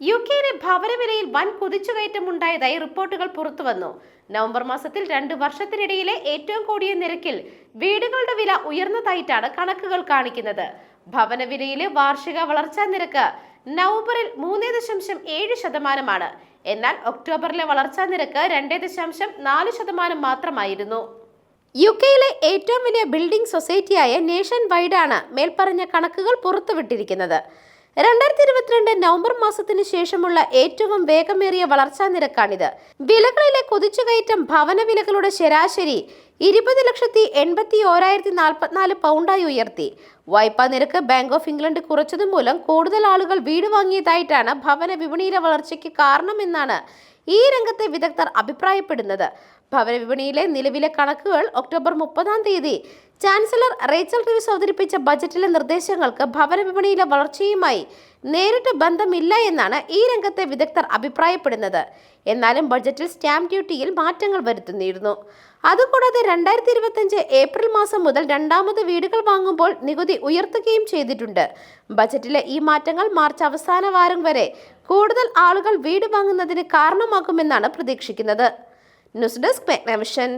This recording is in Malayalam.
യു കെയിലെ ഭവനവിലയിൽ വൻ കുതിച്ചുകയറ്റം ഉണ്ടായതായി റിപ്പോർട്ടുകൾ പുറത്തുവന്നു. നവംബർ മാസത്തിൽ രണ്ട് വർഷത്തിനിടയിലെ ഏറ്റവും കൂടിയ നിരക്കിൽ വീടുകളുടെ വില ഉയർന്നതായിട്ടാണ് കണക്കുകൾ കാണിക്കുന്നത്. ഭവനവിലയിലെ വാർഷിക വളർച്ചാ നിരക്ക് നവംബറിൽ മൂന്ന് ദശാംശം ഏഴ് ശതമാനമാണ്. എന്നാൽ ഒക്ടോബറിലെ വളർച്ചാ നിരക്ക് രണ്ട് ദശാംശം നാല് ശതമാനം മാത്രമായിരുന്നു. യു കെയിലെ ഏറ്റവും വലിയ ബിൽഡിംഗ് സൊസൈറ്റിയായ നേഷൻ വൈഡാണ് മേൽപ്പറഞ്ഞ കണക്കുകൾ പുറത്തുവിട്ടിരിക്കുന്നത്. രണ്ടായിരത്തി ഇരുപത്തിരണ്ട് നവംബർ മാസത്തിന് ശേഷമുള്ള ഏറ്റവും വേഗമേറിയ വളർച്ചാ നിരക്കാണിത്. വിലകളിലെ കുതിച്ചുകയറ്റം ഭവന വിലകളുടെ ശരാശരി ഇരുപത് ലക്ഷത്തി എൺപത്തി ഓരായിരത്തി നാൽപ്പത്തിനാല് പൗണ്ടായി ഉയർത്തി. വായ്പാ നിരക്ക് ബാങ്ക് ഓഫ് ഇംഗ്ലണ്ട് കുറച്ചതുമൂലം കൂടുതൽ ആളുകൾ വീട് വാങ്ങിയതായിട്ടാണ് ഭവന വിപണിയിലെ വളർച്ചയ്ക്ക് കാരണമെന്നാണ് ഈ രംഗത്തെ വിദഗ്ധർ അഭിപ്രായപ്പെടുന്നത്. ഭവന വിപണിയിലെ നിലവിലെ കണക്കുകൾ ഒക്ടോബർ മുപ്പതാം തീയതി ചാൻസലർ റേച്ചൽ റിവിസ് അവതരിപ്പിച്ച ബജറ്റിലെ നിർദ്ദേശങ്ങൾക്ക് ഭവന വിപണിയിലെ വളർച്ചയുമായി നേരിട്ട് ബന്ധമില്ല എന്നാണ് ഈ രംഗത്തെ വിദഗ്ധർ അഭിപ്രായപ്പെടുന്നത്. എന്നാലും ബജറ്റിൽ സ്റ്റാമ്പ് ഡ്യൂട്ടിയിൽ മാറ്റങ്ങൾ വരുത്തുന്നിരുന്നു. അതുകൂടാതെ രണ്ടായിരത്തി ഇരുപത്തിയഞ്ച് ഏപ്രിൽ മാസം മുതൽ രണ്ടാമത് വീടുകൾ വാങ്ങുമ്പോൾ നികുതി ഉയർത്തുകയും ചെയ്തിട്ടുണ്ട്. ബജറ്റിലെ ഈ മാറ്റങ്ങൾ മാർച്ച് അവസാന വാരം വരെ കൂടുതൽ ആളുകൾ വീട് വാങ്ങുന്നതിന് കാരണമാകുമെന്നാണ് പ്രതീക്ഷിക്കുന്നത്. News desk മെഗ്നവിഷൻ